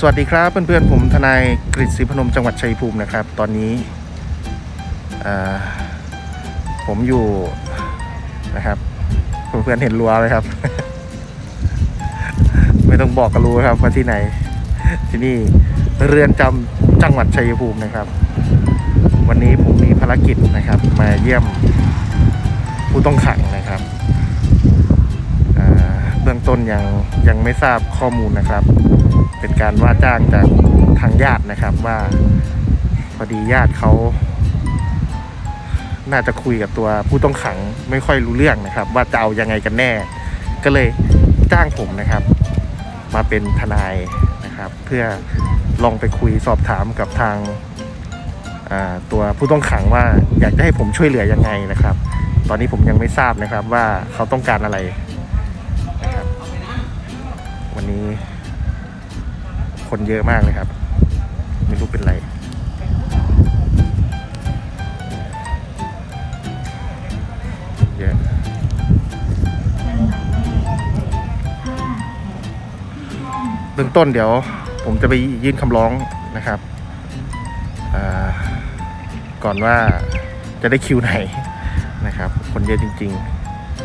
สวัสดีครับเพื่อนๆผมทนายกฤษศรีพนมจังหวัดชัยภูมินะครับ ตอนนี้ผมอยู่นะครับเพื่อนๆเห็นรั้วไหมครับ ไม่ต้องบอกก็รู้ครับว่าที่ไหน ที่นี่เรือนจำจังหวัดชัยภูมินะครับ วันนี้ผมมีภารกิจนะครับ มาเยี่ยมผู้ต้องขังนะครับ เบื้องต้นยังยังไม่ทราบข้อมูลนะครับ เป็นการว่าจ้างจากทางญาตินะครับว่าพอดีญาติเขาน่าจะคุยกับตัวผู้ต้องขังไม่ค่อยรู้เรื่องนะครับ ว่าจะเอายังไงกันแน่ ก็เลยจ้างผมนะครับ มาเป็นทนายนะครับ เพื่อลองไปคุยสอบถามกับทางอ่าตัวผู้ต้องขังว่าอยากจะให้ผมช่วยเหลือยังไงนะครับ ตอนนี้ผมยังไม่ทราบนะครับว่าเขาต้องการอะไร นี้ คนเยอะมากเลยครับ ไม่รู้เป็นไรเยอะเบื้องต้นเดี๋ยว ผมจะไปยื่นคำร้องนะครับ ก่อนว่าจะได้คิวไหนนะครับ คนเยอะจริง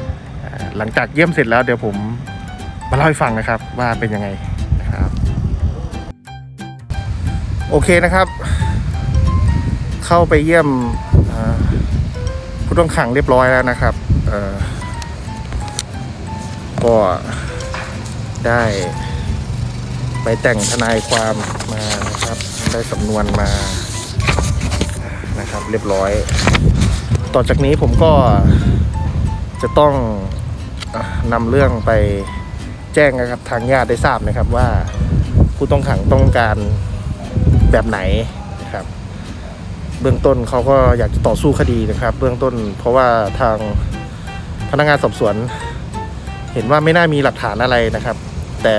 ๆ หลังจากเยี่ยมเสร็จแล้วเดี๋ยวผม มาเล่าให้ฟังนะครับว่าเป็นยังไงนะครับ โอเคนะครับ เข้าไปเยี่ยมผู้ต้องขังเรียบร้อยแล้วนะครับก็ได้ไปแต่งทนายความมานะครับ ได้สำนวนมานะครับ เรียบร้อย ต่อจากนี้ผมก็จะต้องอนำเรื่องไป แจ้งนะครับทางญาติได้ทราบนะครับว่าผู้ต้องขังต้องการแบบไหนนะครับ เบื้องต้นเขาก็อยากจะต่อสู้คดีนะครับ เบื้องต้นเพราะว่าทางพนักงานสอบสวน เห็นว่าไม่น่ามีหลักฐานอะไรนะครับ แต่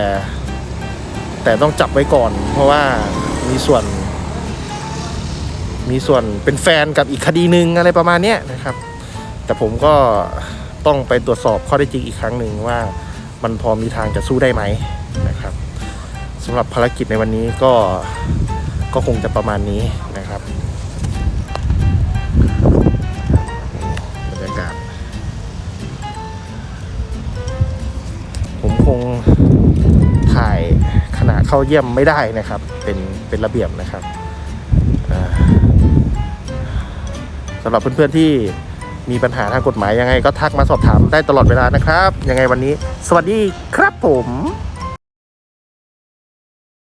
แต่ต้องจับไว้ก่อน เพราะว่ามีส่วน มีส่วนเป็นแฟนกับอีกคดีหนึ่งอะไรประมาณนี้นะครับ แต่ผมก็ต้องไปตรวจสอบข้อได้จริงอีกครั้งหนึ่งว่า มันพอมีทางจะสู้ได้ไหมนะครับสำหรับภารกิจในวันนี้ก็ก็คงจะประมาณนี้นะครับบรรยากาศผมคงถ่ายขณะเข้าเยี่ยมไม่ได้นะครับ เป็นเป็นระเบียบนะครับสำหรับเพื่อนๆที่ มีปัญหาทางกฎหมายยังไงก็ทักมาสอบถามได้ตลอดเวลานะครับ ยังไงวันนี้ สวัสดีครับผม